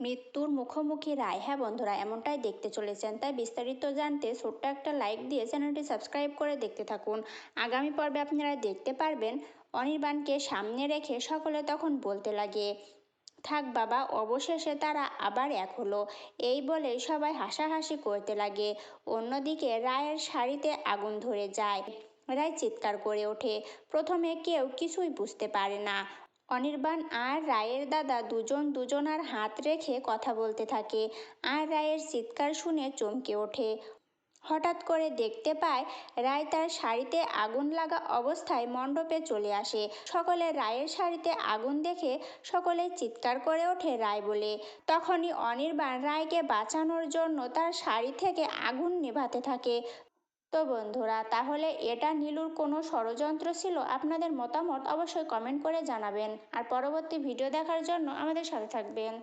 মৃত্যুর মুখোমুখি রায়। হ্যাঁ বন্ধুরা, এমনটাই দেখতে চলেছেন। তাই বিস্তারিত জানতে ছোট্ট একটা লাইক দিয়ে চ্যানেলটি সাবস্ক্রাইব করে দেখতে থাকুন। আগামী পর্বে আপনারা দেখতে পারবেন অনির্বাণকে সামনে রেখে সকলে তখন বলতে লাগে, থাক বাবা, অবশেষে তারা আবার এক হলো। এই বলে সবাই হাসাহাসি করতে লাগে। অন্যদিকে রায়ের শাড়িতে আগুন ধরে যায়। রায় চিৎকার করে ওঠে। প্রথমে কেউ কিছুই বুঝতে পারে না। অনির্বাণ আর রায়ের দাদা দুজন দুজনার হাত রেখে কথা বলতে থাকে। আর রায়ের চিৎকার শুনে চমকে ওঠে। হঠাৎ করে দেখতে পায়, রায় তার শাড়িতে আগুন লাগা অবস্থায় মণ্ডপে চলে আসে। সকলে রায়ের শাড়িতে আগুন দেখে সকলে চিৎকার করে ওঠে রায় বলে। তখনই অনির্বাণ রায়কে বাঁচানোর জন্য তার শাড়ি থেকে আগুন নেভাতে থাকে। তো বন্ধুরা, তাহলে এটা নীলুর কোনো ষড়যন্ত্র ছিল? আপনাদের মতামত অবশ্যই কমেন্ট করে জানাবেন। আর পরবর্তী ভিডিও দেখার জন্য আমাদের সাথে থাকবেন।